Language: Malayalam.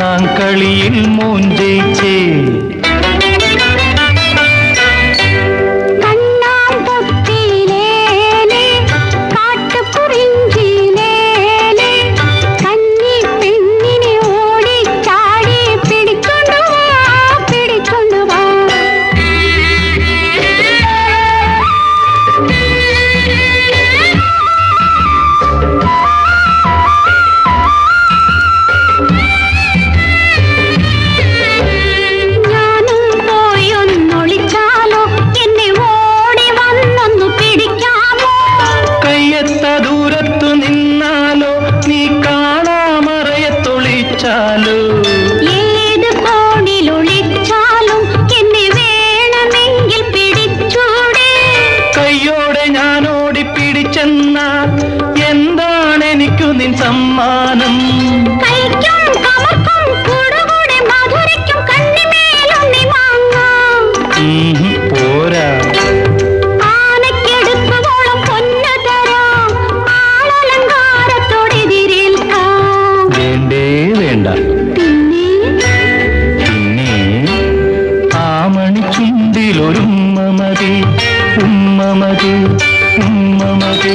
நான் களியில் மூஞ்சேச்சே എന്നാൽ എന്താണ് എനിക്കു നിൻ സമ്മാനം? പോരാ. വേണ്ടേ വേണ്ട. మమతే